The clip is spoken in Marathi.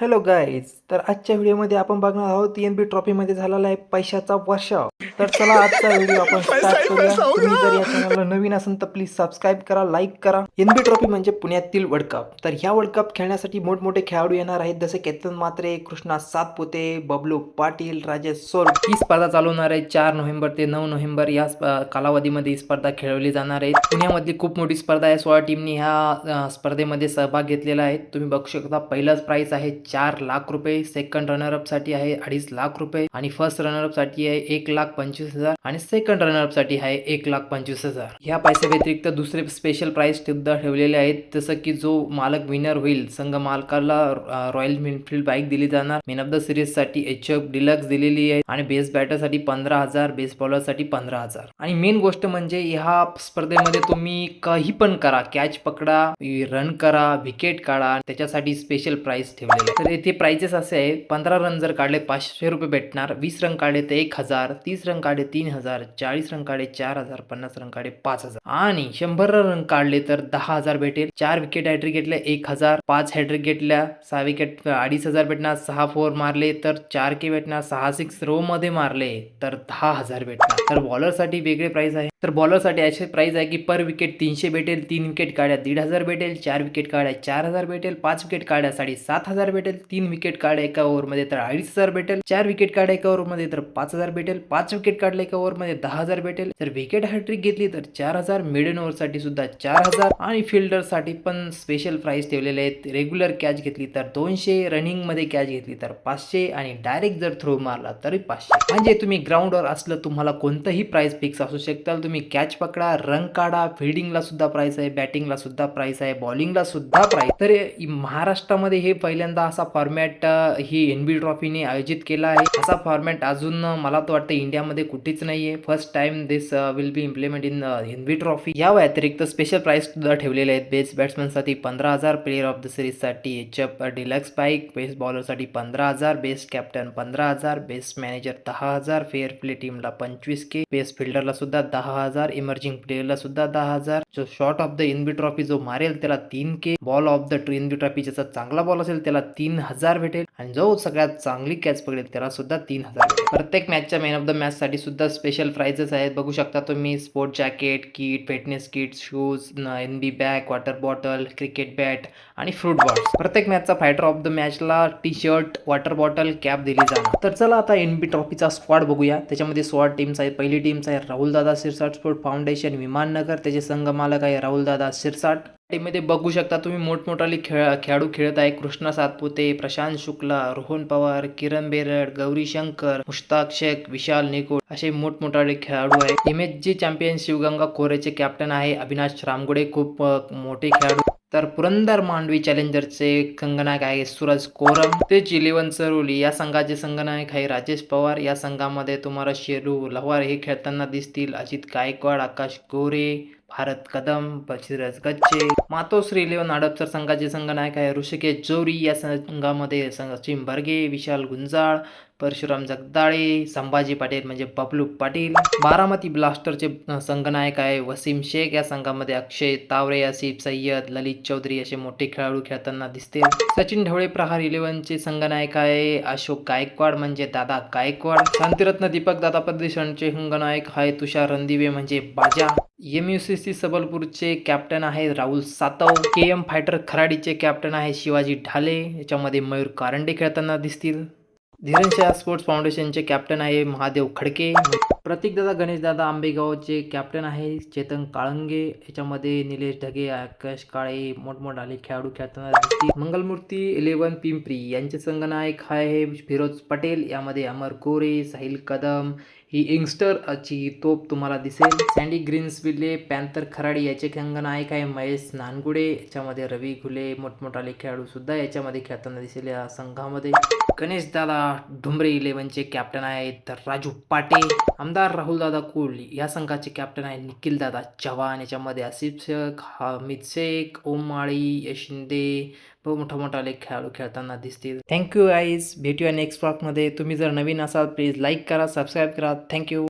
हॅलो गाईज तर आजच्या व्हिडिओमध्ये आपण बघणार आहोत एन बी ट्रॉफीमध्ये झालेला आहे पैशाचा वर्षाव. तर चला आजचा व्हिडिओ आपण स्टार्ट करूया. तुम्ही जर या चॅनलला नवीन असेल तर प्लीज सबस्क्राईब करा लाईक करा. एन बी ट्रॉफी म्हणजे पुण्यातील वर्ल्ड कप तर ह्या वर्ल्ड कप खेळण्यासाठी मोठमोठे खेळाडू येणार आहेत जसे केतन मात्रे कृष्णा सातपुते बबलू पाटील राजेश सोल ही स्पर्धा चालू होणार आहे चार नोव्हेंबर ते नऊ नोव्हेंबर या कालावधीमध्ये ही स्पर्धा खेळवली जाणार आहे पुण्यामधली खूप मोठी स्पर्धा आहे. सोळा टीमनी ह्या स्पर्धेमध्ये सहभाग घेतलेला आहे. तुम्ही बघू शकता पहिलाच प्राइस आहे. चार लाख रुपये. सेकंड रनरअपसाठी आहे अडीच लाख रुपये. आणि फर्स्ट रनरअपसाठी आहे एक लाख पंचवीस हजार. आणि सेकंड रनरअपसाठी आहे एक लाख पंचवीस हजार. ह्या पैशा व्यतिरिक्त दुसरे स्पेशल प्राइस सुद्धा ठेवलेले आहेत. जसं की जो मालक विनर होईल संघ मालकाला रॉयल एनफील्ड बाईक दिली जाणार. मेन ऑफ द सिरीजसाठी एच एफ डिलक्स दिलेली आहे. आणि बेस बॅटरसाठी पंधरा हजार बेस बॉलरसाठी पंधरा हजार. आणि मेन गोष्ट म्हणजे ह्या स्पर्धेमध्ये तुम्ही काही पण करा. कॅच पकडा रन करा विकेट काढा. त्याच्यासाठी स्पेशल प्राइस ठेवलेले तर येथे प्राइजेस असे आहे पंधरा रन जर काढले पाचशे रुपये भेटणार. वीस रन काढले तर एक हजार. तीस रन काढले तीन हजार. चाळीस रन काढले चार हजार. पन्नास रन काढले पाच हजार. आणि शंभर रन काढले तर दहा हजार भेटेल. चार विकेट हॅट्रिक घेतल्या एक हजार. पाच हॅट्रिक घेतल्या सहा विकेट अडीच हजार भेटणार. सहा फोर मारले तर चार के भेटणार. सहा सिक्स रो मध्ये मारले तर दहा हजार भेटणार. तर बॉलरसाठी वेगळे प्राइस आहे. तर बॉलरसाठी असे प्राईज आहे की पर विकेट तीनशे भेटेल तीन विकेट काढ्या दीड हजार भेटेल चार विकेट काढ्या चार हजार भेटेल पाच विकेट काढ्या साडेसात हजार भेटेल तीन विकेट काढ्या एका ओव्हरमध्ये तर अडीच हजार भेटेल चार विकेट काढ्या एका ओव्हरमध्ये तर पाच हजार भेटेल पाच विकेट काढल्या एका ओव्हरमध्ये दहा हजार भेटेल. तर विकेट हॅट्रिक घेतली तर चार हजार मिडन ओव्हरसाठी सुद्धा चार हजार. आणि फिल्डरसाठी पण स्पेशल प्राईज ठेवलेले आहेत. रेग्युलर कॅच घेतली तर दोनशे रनिंगमध्ये कॅच घेतली तर पाचशे आणि डायरेक्ट जर थ्रो मारला तरी पाचशे. म्हणजे तुम्ही ग्राउंडवर असलं तुम्हाला कोणतंही प्राईज फिक्स असू शकतं. तुम्ही कॅच पकडा रन काढा फिल्डिंगला सुद्धा प्राईस आहे बॅटिंगला सुद्धा प्राईस आहे बॉलिंगला सुद्धा प्राईस तर महाराष्ट्रामध्ये हे पहिल्यांदा असा फॉर्मॅट ही एन बी ट्रॉफीने आयोजित केला आहे. असा फॉर्मॅट अजून मला तर वाटतं इंडियामध्ये कुठेच नाही आहे first time this will be implement in N B trophy या व्यतिरिक्त स्पेशल प्राईस सुद्धा ठेवलेले आहेत. बेस्ट बॅट्समॅनसाठी पंधरा हजार player of the सिरीजसाठी H F deluxe bike best बॉलरसाठी पंधरा हजार बेस्ट कॅप्टन पंधरा हजार बेस्ट मॅनेजर दहा हजार फेअर प्ले टीमला पंचवीस के बेस्ट फिल्डरला सुद्धा दहा हजार इमर्जिंग प्लेअरला सुद्धा दहा हजार. जो shot of the NB trophy जो मारेल त्याला तीन K ball of the NB trophy ज्याचा चांगला बॉल असेल त्याला तीन हजार भेटेल. आणि जो सगळ्यात चांगली कॅच पकडेल त्याला सुद्धा तीन हजार प्रत्येक मॅचच्या मॅन ऑफ द मॅच साठी सुद्धा स्पेशल प्राइजेस आहेत. बघू शकता तुम्ही sport jacket kit fitness kit shoes N B bag water bottle cricket bat आणि फ्रूट बॉल्स प्रत्येक मॅचचा फायटर ऑफ द मॅचला T shirt water bottle cap दिली जाणार. तर चला आता एन बी ट्रॉफीचा स्क्वॉड बघूया. त्याच्यामध्ये सोळा टीम्स आहेत. पहिली टीम्स आहे राहुल दादा सिरसाट स्पोर्ट फाउंडेशन विमाननगर त्याचे संघमालक आहे राहुल दादा सिरसाट टीममध्ये बघू शकता तुम्ही मोठमोठाले खेळ खेळाडू खेळत आहे कृष्णा सातपुते प्रशांत शुक्ला रोहन पवार किरण बेरड गौरी शंकर मुश्ताक शेख विशाल निकोड असे मोठमोठाले खेळाडू आहेत. इमेजची चॅम्पियन शिवगंगा कोरेचे कॅप्टन आहे अविनाश रामगुडे. खूप मोठे खेळाडू तर पुरंदर मांडवी चॅलेंजरचे कंगनायक आहे सूरज कोरम. ते चिलिवन सरोली या संघाचे संगनायक आहे राजेश पवार. या संघामध्ये तुम्हाला शेरू लव्हार हे खेळताना दिसतील. अजित गायकवाड आकाश गोरे भारत कदम पशिरज गच्चे मातोश्री इलेव्हन हडपसर संघाचे संघनायक आहे ऋषिकेश जोरी. या संघामध्ये सचिन बर्गे विशाल गुंजाळ परशुराम जगदाळे संभाजी पाटील म्हणजे बबलू पाटील. बारामती ब्लास्टरचे संघनायक आहे वसीम शेख. या संघामध्ये अक्षय तावरे आसिफ सय्यद ललित चौधरी असे मोठे खेळाडू खेळताना दिसतील. सचिन ढवळे प्रहार इलेव्हनचे संघनायक आहे अशोक गायकवाड म्हणजे दादा गायकवाड. शांतिरत्न दीपक दादा प्रदेशांचे संघनायक आहे तुषार रणदिवे म्हणजे बाजा. एम यू सी सी सबलपूरचे कॅप्टन आहे Rahul Satav. K M fighter खराडीचे captain आहे शिवाजी ढाले. याच्यामध्ये मयूर कारंडे खेळताना दिसतील. धीरनशाह स्पोर्ट्स फाउंडेशनचे कॅप्टन आहे महादेव खडके. प्रतीकदादा गणेशदादा आंबेगावचे कॅप्टन आहे चेतन काळंगे. याच्यामध्ये निलेश ढगे आकाश काळे मोठमोठाले खेळाडू खेळताना दिसतील. मंगलमूर्ती इलेवन पिंपरी यांचे संघनायक आहे फिरोज पटेल. यामध्ये अमर कोरे साहिल कदम. ही यंगस्टरची तोप तुम्हाला दिसेल. सँडी ग्रीन्सविले पॅन्थर खराडी याचे संघनायक आहे महेश नानगुडे. याच्यामध्ये रवी घुले मोठमोठाले खेळाडू सुद्धा याच्यामध्ये खेळताना दिसेल या संघामध्ये. गणेश दादा ढुमरे इलेव्हनचे कॅप्टन आहेत तर राजू पाटे आमदार राहुल दादा कोहली या संघाचे कॅप्टन आहे निखिल दादा चव्हाण. याच्यामध्ये आसिफ शेख हमीद शेख ओम माळी यश शिंदे व मोठा मोठाले खेळाडू खेळताना दिसतील. थँक्यू आईज भेटूया नेक्स्ट ब्लॉगमध्ये तुम्ही जर नवीन असाल प्लीज लाईक करा सबस्क्राईब करा. Thank you